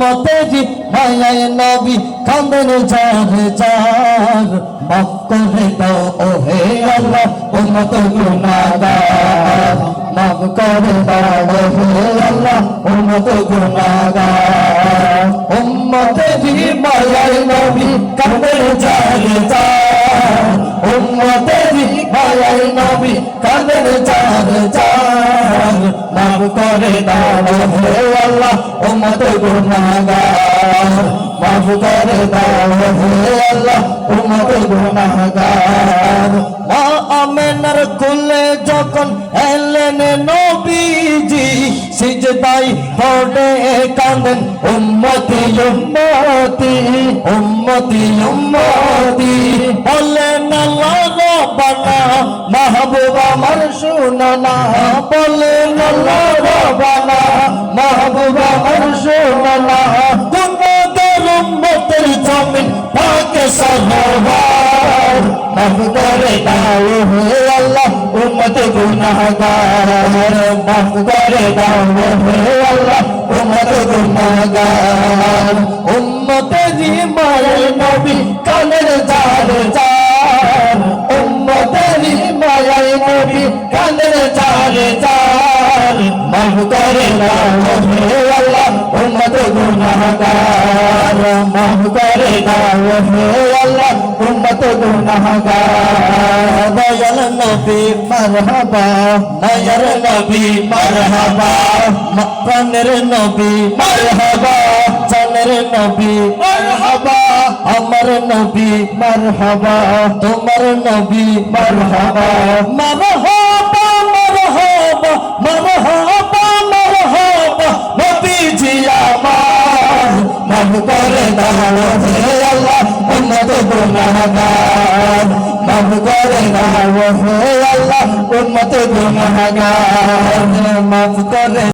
উম্মতেরি মায়ায় নবী কাঁদেন যার যার মাফ করে দাও ও হে আল্লাহ, উম্মত গুনাহগার। মাফ করে দাও ও হে আল্লাহ, উম্মত গুনাহগার। উম্মতেরি মায়ায় নবী কাঁদেন যার। যার উম্মতেরি মায়ায় নবী কাঁদেন যার যার। মাফ করে দাও হে আল্লাহ উম্মত গুনাহগার মাফ করে দাও হে আল্লাহ উম্মত গুনাহগার মা আমেনার কুলে যখন এলেন নবীজি সিজদাই পড়ে কাঁদেন উম্মতি উম্মতি উম্মতি উম্মতি বলেন আল্লাহ রব্বানা মাহবুব আমার শুনানা বলেন আল্লাহ রব্বানা সরবার মাফ করে দাও হে আল্লাহ, উম্মত গুনাহগার। মাফ করে দাও হে আল্লাহ, উম্মত গুনাহগার। উম্মতেরই মায়ের নবী কালের জার জার উম্মতেরই মায়ের নবী কালের জার জার মাফ করে দাও হে আল্লাহ, উম্মত গুনাহগার। মাফ করে দাও হে আল্লাহ উম্মত গুনাহগার দয়াল নবী মারহাবা, মায়ার নবী মারহাবা মক্কানের নবী মারহাবা, জানের নবী মারহাবা, আমার নবী মারহাবা, তোমার নবী মারহাবা। মারহাবা মারহাবা মারহাবা মারহাবা, নবীজি আমার মাফ করে দাও হে আল্লাহ উম্মত গুনাহগার মাফ করে উম্মত গুনাহগার মাফ করে